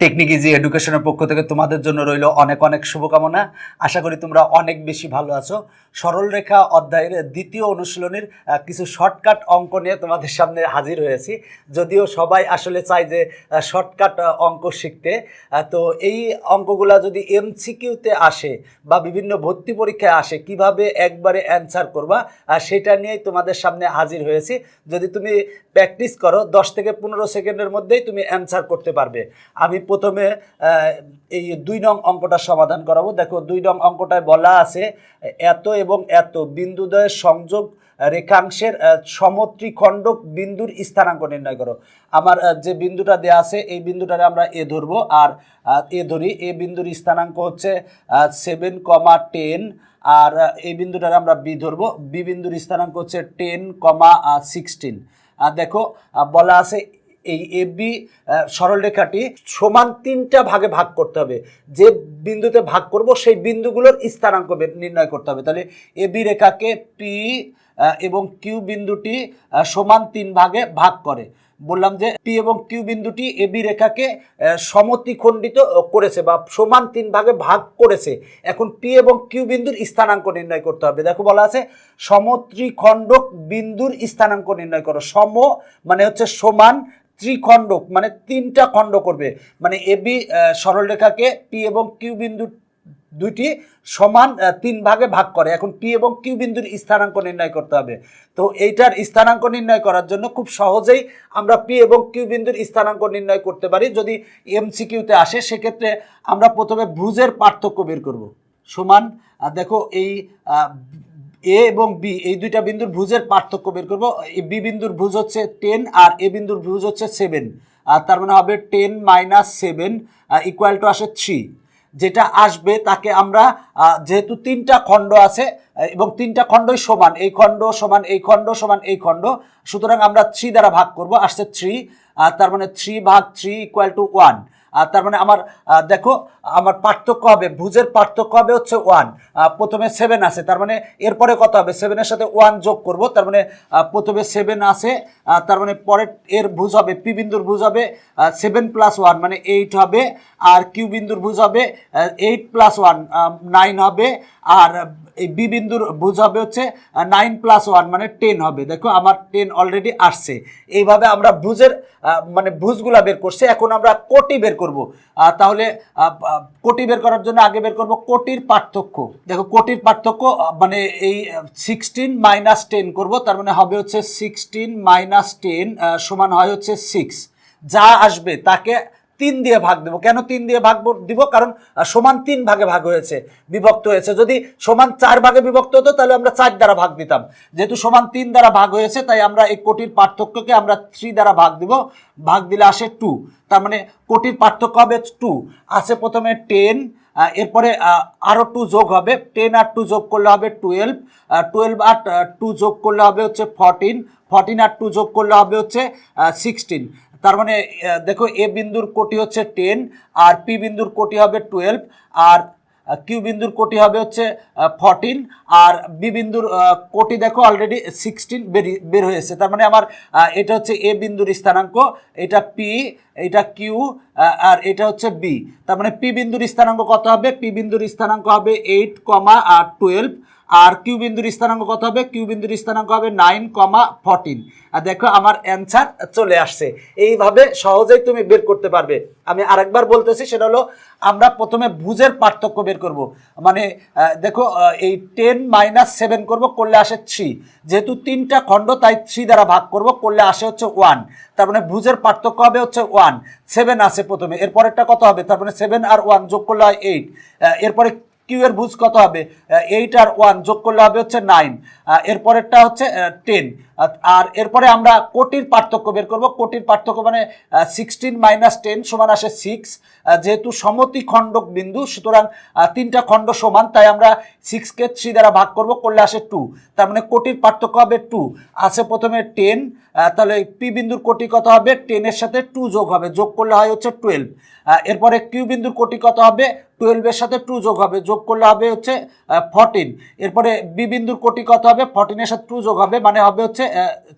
Technique easy এডুকেশনের পক্ষ থেকে তোমাদের জন্য রইল অনেক অনেক শুভকামনা। আশা করি তোমরা অনেক বেশি ভালো আছো। সরলরেখা অধ্যায়ের দ্বিতীয় অনুশীলনের কিছু শর্টকাট অঙ্ক নিয়ে তোমাদের সামনে হাজির হয়েছি। যদিও সবাই আসলে চায় যে শর্টকাট অঙ্ক শিখতে তো এই অঙ্কগুলা যদি এমসিকিউতে আসে বা বিভিন্ন ভর্তি পরীক্ষায় আসে, কীভাবে একবারে অ্যান্সার করবা সেটা নিয়েই তোমাদের সামনে হাজির হয়েছি। যদি তুমি প্র্যাকটিস করো, দশ থেকে পনেরো সেকেন্ডের মধ্যেই তুমি অ্যান্সার করতে পারবে। আমি প্রথমে এই দুই নং অঙ্কটা সমাধান করাবো। দেখো, দুই নং অঙ্কটায় বলা আছে, এত এবং এত বিন্দুদ্বয়ের সংযোগ রেখাংশের সমত্রিখণ্ডক বিন্দুর স্থানাঙ্ক নির্ণয় করো। আমার যে বিন্দুটা দেয়া আছে, এই বিন্দুটারে আমরা এ ধরবো, আর এ ধরি, এ বিন্দুর স্থানাঙ্ক হচ্ছে সেভেন কমা টেন আর এই বিন্দুটারে আমরা বি ধরবো, বি বিন্দুর স্থানাঙ্ক হচ্ছে টেন কমা সিক্সটিন দেখো বলা আছে এই এবি সরলরেখাটি সমান তিনটা ভাগে ভাগ করতে হবে। যে বিন্দুতে ভাগ করব সেই বিন্দুগুলোর স্থানাঙ্ক নির্ণয় করতে হবে। তাহলে এবি রেখাকে পি এবং কিউ বিন্দুটি সমান তিন ভাগে ভাগ করে। বললাম যে পি এবং কিউ বিন্দুটি এবি রেখাকে আহ, সমদ্বিখণ্ডিত করেছে বা সমান তিন ভাগে ভাগ করেছে। এখন পি এবং কিউ বিন্দুর স্থানাঙ্ক নির্ণয় করতে হবে। দেখো বলা আছে সমত্রিখণ্ডক বিন্দুর স্থানাঙ্ক নির্ণয় করো। সম মানে হচ্ছে সমান ত্রিখণ্ডক মানে তিনটা খণ্ড করবে। মানে এবি সরলরেখাকে পি এবং কিউ বিন্দু দুইটি সমান তিন ভাগে ভাগ করে। এখন পি এবং কিউ বিন্দুর স্থানাঙ্ক নির্ণয় করতে হবে। তো এইটার স্থানাঙ্ক নির্ণয় করার জন্য খুব সহজেই আমরা পি এবং কিউ বিন্দুর স্থানাঙ্ক নির্ণয় করতে পারি। যদি এমসিকিউতে আসে, সেক্ষেত্রে আমরা প্রথমে ভুজের পার্থক্য বের করব। সমান দেখো এই এ এবং বি, এই দুইটা বিন্দুর ভুজের পার্থক্য বের করব। বি বিন্দুর ভুজ হচ্ছে টেন আর এ বিন্দুর ভুজ হচ্ছে সেভেন আর তার মানে হবে ten minus seven equal to আসে থ্রি যেটা আসবে তাকে আমরা যেহেতু তিনটা খণ্ড আছে এবং তিনটা খণ্ডই সমান, এই খণ্ড সমান, এই খণ্ড সমান, এই খণ্ড, সুতরাং আমরা থ্রি দ্বারা ভাগ করব, আসছে থ্রি তার মানে থ্রি ভাগ থ্রি ইকুয়াল টু ওয়ান তার মানে আমার দেখো, আমার পার্থক্য হবে, ভুজের পার্থক্য হবে হচ্ছে ওয়ান প্রথমে সেভেন আছে, তার মানে এরপরে কত হবে? সেভেনের সাথে ওয়ান যোগ করব, তার মানে প্রথমে সেভেন আছে তার মানে পরে এর ভুজ হবে, পি বিন্দুর ভুজ হবে সেভেন প্লাস ওয়ান মানে এইট হবে, আর কিউ বিন্দুর ভুজ হবে এইট প্লাস ওয়ান নাইন হবে, আর এই বি বিন্দুর ভুজ হবে হচ্ছে নাইন প্লাস ওয়ান মানে টেন হবে। দেখো, আমার টেন অলরেডি আসছে। এইভাবে আমরা ভুজের মানে ভুজগুলা বের করছি, এখন আমরা কোটি বের করব। তাহলে কোটি বের করার জন্য আগে বের করব কোটির পার্থক্য। দেখো, কোটির পার্থক্য মানে এই সিক্সটিন মাইনাস টেন করব, তার মানে হবে হচ্ছে সিক্সটিন মাইনাস টেন সমান হয় হচ্ছে সিক্স যা আসবে তাকে তিন দিয়ে ভাগ দেবো। কেন তিন দিয়ে ভাগ দিব? কারণ সমান তিন ভাগে ভাগ হয়েছে বিভক্ত হয়েছে। যদি সমান চার ভাগে বিভক্ত হতো তাহলে আমরা চার দ্বারা ভাগ দিতাম। যেহেতু সমান তিন দ্বারা ভাগ হয়েছে তাই আমরা এই কোটির পার্থক্যকে আমরা থ্রি দ্বারা ভাগ দিব। ভাগ দিলে আসে টু। তার মানে কোটির পার্থক্য হবে টু। আছে প্রথমে টেন এরপরে আহ, আরও টু যোগ হবে। টেন আর টু যোগ করলে হবে টুয়েলভ টুয়েলভ আর টু যোগ করলে হবে হচ্ছে ফরটিন ফরটিন আর টু যোগ করলে হবে হচ্ছে সিক্সটিন। তার মানে দেখো, এ বিন্দুর কোটি হচ্ছে টেন আর পি বিন্দুর কোটি হবে টুয়েলভ আর কিউ বিন্দুর কোটি হবে হচ্ছে ফরটিন আর বি বিন্দুর কোটি দেখো অলরেডি সিক্সটিন বের হয়েছে। তার মানে আমার এটা হচ্ছে এ বিন্দুর স্থানাঙ্ক, এটা পি এটা কিউ আর এটা হচ্ছে বি তার মানে পি বিন্দুর স্থানাঙ্ক কত হবে? পি বিন্দুর স্থানাঙ্ক হবে এইট কমা, আর টুয়েলভ আর কিউ বিন্দুর স্থানাঙ্ক কত হবে? কিউ বিন্দুর স্থানাঙ্ক হবে নাইন কমা ফরটিন আর দেখো, আমার অ্যান্সার চলে আসছে। এইভাবে সহজেই তুমি বের করতে পারবে। আমি আরেকবার বলতেছি, সেটা হলো আমরা প্রথমে ভুজের পার্থক্য বের করব। মানে দেখো এই টেন মাইনাস সেভেন করব, করলে আসে থ্রি যেহেতু তিনটা খণ্ড, তাই থ্রি দ্বারা ভাগ করব, করলে আসে হচ্ছে ওয়ান তার মানে ভুজের পার্থক্য হবে হচ্ছে ওয়ান সেভেন আসে প্রথমে। এরপরেরটা কত হবে? তার মানে সেভেন আর ওয়ান যোগ করলে হয় এইট এরপরে কিউ এর ভুজ কত হবে? এইট আর ওয়ান যোগ করলে হবে হচ্ছে নাইন এরপরেরটা হচ্ছে টেন আর এরপরে আমরা কোটির পার্থক্য বের করব। কোটির পার্থক্য মানে সিক্সটিন মাইনাস টেন সমান আসে সিক্স যেহেতু সমতি খণ্ডক বিন্দু, সুতরাং তিনটা খণ্ড সমান, তাই আমরা সিক্সকে থ্রি দ্বারা ভাগ করব, করলে আসে টু তার মানে কোটির পার্থক্য হবে টু আছে প্রথমে টেন তাহলে পি বিন্দুর কোটি কত হবে? টেনের সাথে টু যোগ হবে। যোগ করলে হয় হচ্ছে টুয়েলভ এরপরে কিউ বিন্দুর কোটি কত হবে? টুয়েলভের সাথে টু যোগ হবে। যোগ করলে হবে হচ্ছে ফরটিন এরপরে বি বিন্দুর কোটি কত হবে? ফরটিনের সাথে টু যোগ হবে মানে হবে হচ্ছে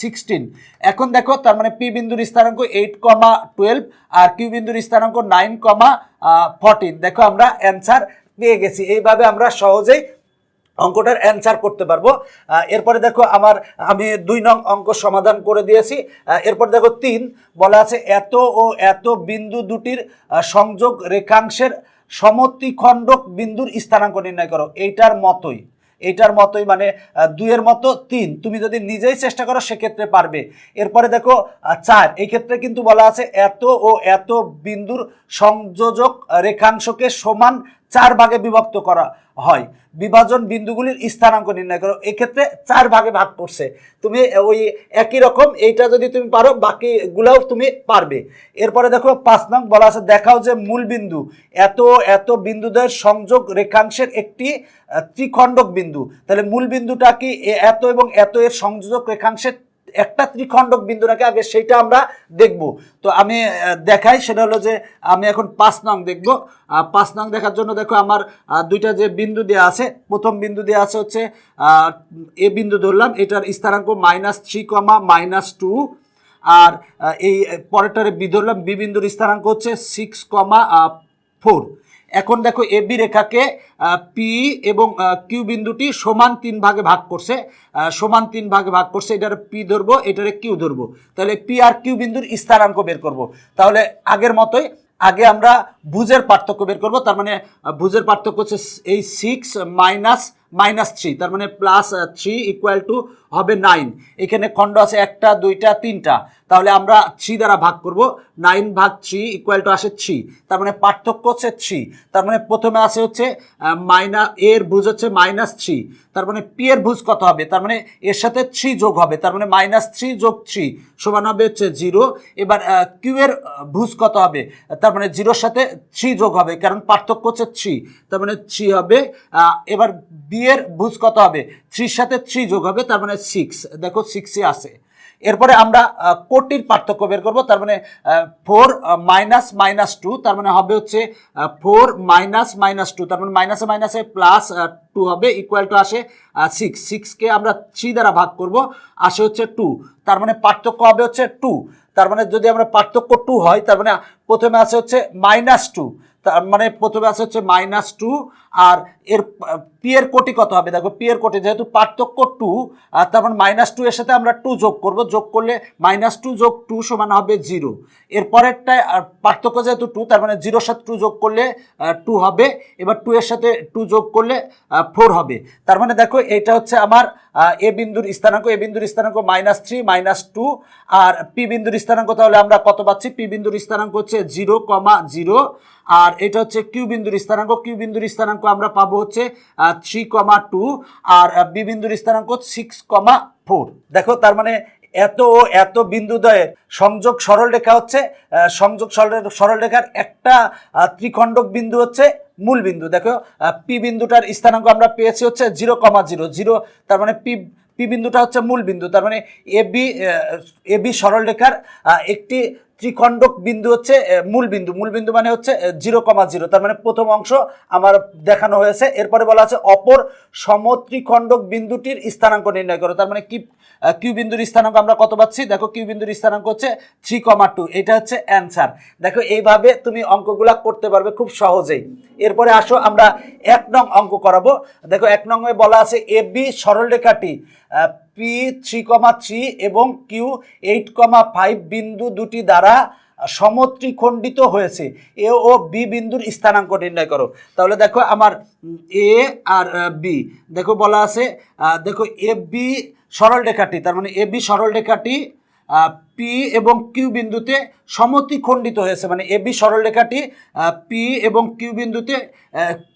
সিক্সটিন এখন দেখো, তার মানে পি বিন্দুর স্থানাঙ্ক এইট কমা টুয়েলভ আর কিউ বিন্দুর স্থানাঙ্ক নাইন কমা ফোরটিন দেখো, আমরা অ্যান্সার পেয়ে গেছি। এইভাবে আমরা সহজেই অঙ্কটার অ্যান্সার করতে পারব। এরপরে দেখো, আমার, আমি দুই নং অঙ্ক সমাধান করে দিয়েছি। এরপর দেখো, তিন। বলা আছে, এত ও এত বিন্দু দুটির সংযোগ রেখাংশের সমতিখণ্ডক বিন্দুর স্থানাঙ্ক নির্ণয় করো। এইটার মতোই। এইটার মতোই মানে দুইয়ের মতো তিন। তুমি যদি নিজেই চেষ্টা করো, সেক্ষেত্রে পারবে। এরপরে দেখো চার। এই ক্ষেত্রে কিন্তু বলা আছে, এত ও এত বিন্দুর সংযোজক রেখাংশকে সমান চার ভাগে বিভক্ত করা হয়। বিভাজন বিন্দুগুলির স্থানাঙ্ক নির্ণয় করো। এক্ষেত্রে চার ভাগে ভাগ করছে। তুমি ওই একই রকম, এইটা যদি তুমি পারো, বাকিগুলাও তুমি পারবে। এরপরে দেখো, পাঁচ নং বলা আছে, দেখাও যে মূল বিন্দু। এত এত বিন্দুদের সংযোগ রেখাংশের একটি ত্রিখণ্ডক বিন্দু। তাহলে মূল বিন্দুটা কি এত এবং এত এর সংযোজক রেখাংশের একটা ত্রিখণ্ডক বিন্দু নাকি আগে সেইটা আমরা দেখব। তো আমি দেখাই, সেটা হলো যে আমি এখন পাঁচ নং দেখব। পাঁচ নং দেখার জন্য দেখো আমার দুইটা যে বিন্দু দেওয়া আছে, প্রথম বিন্দু দেওয়া আছে হচ্ছে এ বিন্দু ধরলাম, এটার স্থানাঙ্ক minus three comma minus two, আর এই, পরেরটারে বি ধরলাম, বি বিন্দুর স্থানাঙ্ক হচ্ছে সিক্স কমা ফোর। এখন দেখো এ বি রেখাকে পি এবং কিউ বিন্দুটি সমান তিন ভাগে ভাগ করছে। সমান তিন ভাগে ভাগ করছে, এটার পি ধরবো, এটারে কিউ ধরবো। তাহলে পি আর কিউ বিন্দুর স্থানাঙ্ক বের করব। তাহলে আগের মতোই, আগে আমরা ভুজের পার্থক্য বের করব, তার মানে ভুজের পার্থক্য হচ্ছে এই সিক্স মাইনাস মাইনাস থ্রি তার মানে প্লাস থ্রি ইকুয়াল টু হবে নাইন এখানে খণ্ড আছে একটা দুইটা তিনটা। তাহলে আমরা থ্রি দ্বারা ভাগ করব। নাইন ভাগ থ্রি ইকুয়াল টু আসে থ্রি তার মানে পার্থক্য হচ্ছে থ্রি তার মানে প্রথমে আছে হচ্ছে মাইনা এর ভুজ হচ্ছে মাইনাস থ্রি তার মানে পি এর ভুজ কত হবে? তার মানে এর সাথে থ্রি যোগ হবে। তার মানে মাইনাস থ্রি যোগ থ্রি সমান হবে হচ্ছে জিরো এবার কিউ এর আহ, ভুজ কত হবে? তার মানে জিরোর সাথে থ্রি যোগ হবে কারণ পার্থক্য হচ্ছে থ্রি তার মানে থ্রি হবে এবার বি এর ভুজ কত হবে? থ্রির সাথে থ্রি যোগ হবে, তার মানে সিক্স দেখো সিক্সে আছে। এরপরে আমরা কোটির পার্থক্য বের করব, তার মানে ফোর মাইনাস মাইনাস টু তার মানে হবে হচ্ছে ফোর মাইনাস মাইনাস টু তার মানে মাইনাসে মাইনাসে প্লাস টু হবে ইকুয়াল টু আসে সিক্স সিক্সকে আমরা থ্রি দ্বারা ভাগ করব, আসে হচ্ছে টু তার মানে পার্থক্য হবে হচ্ছে টু তার মানে যদি আমরা পার্থক্য টু হয়, তার মানে প্রথমে আসে হচ্ছে মাইনাস টু তার মানে প্রথমে আসে হচ্ছে মাইনাস টু আর এর পি এর কোটি কত হবে? দেখো পি এর কোটি যেহেতু পার্থক্য টু আর তার মানে মাইনাস টু এর সাথে আমরা টু যোগ করব। যোগ করলে মাইনাস টু যোগ টু সমান হবে জিরো এর পরেরটায় আর পার্থক্য যেহেতু টু তার মানে জিরোর সাথে টু যোগ করলে টু হবে। এবার টু এর সাথে টু যোগ করলে ফোর হবে। তার মানে দেখো এটা হচ্ছে আমার এ বিন্দুর স্থানাঙ্ক। এ বিন্দুর স্থানাঙ্ক মাইনাস থ্রি মাইনাস টু আর পি বিন্দুর স্থানাঙ্ক তাহলে আমরা কত পাচ্ছি? পি বিন্দুর স্থানাঙ্ক হচ্ছে জিরো কমা জিরো আর এটা হচ্ছে কিউ বিন্দুর স্থানাঙ্ক। কিউ বিন্দুর স্থানাঙ্ক আমরা পাবো হচ্ছে থ্রি কমা টু আর বি বিন্দুর স্থানাঙ্ক সিক্স কমা ফোর দেখো, তার মানে এত ও এত বিন্দুদ্বয়ের সংযোগ সরল রেখা হচ্ছে সংযোগ সরল সরল রেখার একটা ত্রিখণ্ডক বিন্দু হচ্ছে মূল বিন্দু। দেখো পি বিন্দুটার স্থানাঙ্ক আমরা পেয়েছি হচ্ছে জিরো কমা জিরো জিরো তার মানে পি পি বিন্দুটা হচ্ছে মূল বিন্দু। তার মানে এ বি এ বি সরল রেখার একটি ত্রিখণ্ডক বিন্দু হচ্ছে মূল বিন্দু। মূল বিন্দু মানে হচ্ছে জিরো কমা জিরো। তার মানে প্রথম অংশ আমার দেখানো হয়েছে। এরপরে বলা আছে, অপর সমত্রিখণ্ডক বিন্দুটির স্থানাঙ্ক নির্ণয় করো। তার মানে কি কিউ বিন্দুর স্থানাঙ্ক আমরা কত পাচ্ছি? দেখো, কিউ বিন্দুর স্থানাঙ্ক হচ্ছে থ্রি কমা টু। এটা হচ্ছে অ্যান্সার। দেখো, এইভাবে তুমি অঙ্কগুলা করতে পারবে খুব সহজেই। এরপরে আসো, আমরা এক নং অঙ্ক করাবো। দেখো, এক নংয়ে বলা আছে, এ বি সরলরেখাটি পি থ্রি কমা থ্রি এবং কিউ এইট কমা ফাইভ বিন্দু দুটি দ্বারা সমত্রিখণ্ডিত হয়েছে। এ ও বি বিন্দুর স্থানাঙ্ক নির্ণয় করো। তাহলে দেখো আমার এ আর বি। দেখো বলা আছে দেখো এ বি সরল রেখাটি তার মানে এ বি সরল রেখাটি পি এবং কিউ বিন্দুতে সমতিখণ্ডিত হয়েছে মানে এ বি সরলরেখাটি পি এবং কিউ বিন্দুতে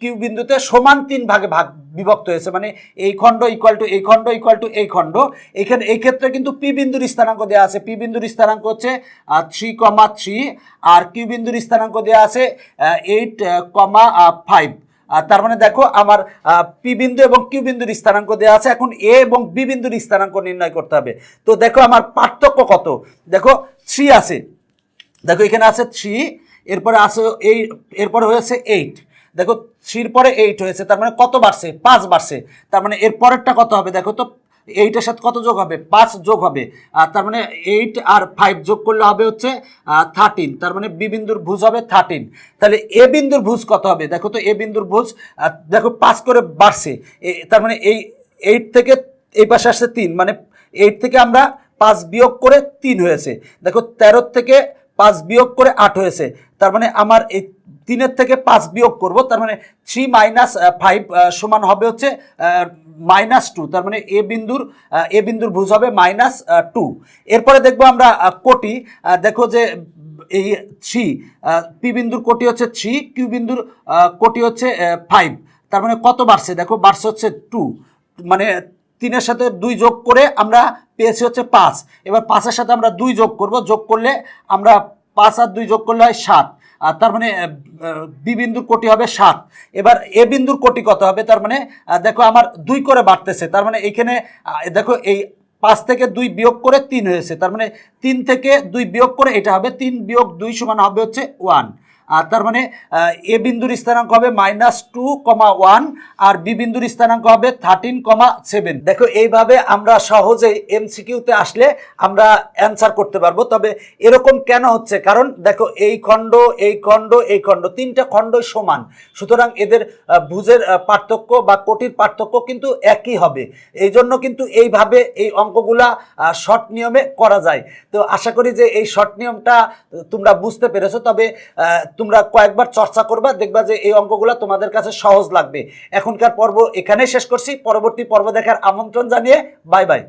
কিউ বিন্দুতে সমান তিন ভাগে ভাগ, বিভক্ত হয়েছে মানে এই খণ্ড ইকুয়াল টু এই খণ্ড ইকুয়াল টু এই খণ্ড। এখানে, এই ক্ষেত্রে কিন্তু পি বিন্দুর স্থানাঙ্ক দেওয়া আছে পি বিন্দুর স্থানাঙ্ক হচ্ছে থ্রি কমা থ্রি আর কিউ বিন্দুর স্থানাঙ্ক দেওয়া আছে এইট কমা ফাইভ তার মানে দেখো আমার পি বিন্দু এবং কিউ বিন্দুর স্থানাঙ্ক দেওয়া আছে। এখন এ এবং বি বিন্দুর স্থানাঙ্ক নির্ণয় করতে হবে। তো দেখো আমার পার্থক্য কত? দেখো থ্রি আছে। দেখো এখানে আছে থ্রি এরপরে আছে এই, এরপরে হয়েছে এইট দেখো থ্রির পরে এইট হয়েছে, তার মানে কত বাড়ছে? পাঁচ বাড়ছে। তার মানে এর পরেরটা কত হবে? দেখো তো এইটের সাথে কত যোগ হবে? পাঁচ যোগ হবে। তার মানে এইট আর ফাইভ যোগ করলে হবে হচ্ছে থার্টিন তার মানে বি বিন্দুর ভুজ হবে থার্টিন তাহলে এ বিন্দুর ভুজ কত হবে? দেখো তো, এ বিন্দুর ভুজ দেখো পাঁচ করে বাড়ছে। তার মানে এই এইট থেকে এই পাশে আসছে তিন। মানে এইট থেকে আমরা পাঁচ বিয়োগ করে তিন হয়েছে। দেখো তেরো থেকে পাঁচ বিয়োগ করে আট হয়েছে। তার মানে আমার এই তিনের থেকে পাঁচ বিয়োগ করব, তার মানে থ্রি মাইনাস ফাইভ সমান হবে হচ্ছে মাইনাস টু তার মানে এ বিন্দুর এ বিন্দুর ভুজ হবে মাইনাস টু এরপরে দেখব আমরা কোটি দেখো যে এই থ্রি পি বিন্দুর কোটি হচ্ছে থ্রি কিউ বিন্দুর কোটি হচ্ছে ফাইভ তার মানে কত বাড়ছে? দেখো বাড়ছে হচ্ছে টু মানে তিনের সাথে দুই যোগ করে আমরা পেয়েছি হচ্ছে পাঁচ। এবার পাঁচের সাথে আমরা দুই যোগ করব, যোগ করলে আমরা পাঁচ আর দুই যোগ করলে হয় সাত। আর তার মানে বি বিন্দুর কোটি হবে সাত। এবার এ বিন্দুর কোটি কত হবে? তার মানে দেখো আমার দুই করে বাড়তেছে। তার মানে এইখানে দেখো এই পাঁচ থেকে দুই বিয়োগ করে তিন হয়েছে। তার মানে তিন থেকে দুই বিয়োগ করে এটা হবে তিন বিয়োগ দুই সমান হবে হচ্ছে ওয়ান। আর তার মানে এ বিন্দুর স্থানাঙ্ক হবে মাইনাস টু কমা ওয়ান আর বি বিন্দুর স্থানাঙ্ক হবে থার্টিন কমা সেভেন দেখো, এইভাবে আমরা সহজেই এমসিকিউতে আসলে আমরা অ্যান্সার করতে পারব। তবে এরকম কেন হচ্ছে? কারণ দেখো, এই খণ্ড এই খণ্ড এই খণ্ড, তিনটা খণ্ডই সমান। সুতরাং এদের ভুজের পার্থক্য বা কোটির পার্থক্য কিন্তু একই হবে। এই জন্য কিন্তু এইভাবে এই অঙ্কগুলা শর্ট নিয়মে করা যায়। তো আশা করি যে এই শর্ট নিয়মটা তোমরা বুঝতে পেরেছ। তবে তোমরা কয়েকবার চর্চা করবা, দেখবা যে এই অঙ্কগুলো তোমাদের কাছে সহজ লাগবে। এখনকার পর্ব এখানেই শেষ করছি। পরবর্তী পর্ব দেখার আমন্ত্রণ জানিয়ে বাই বাই।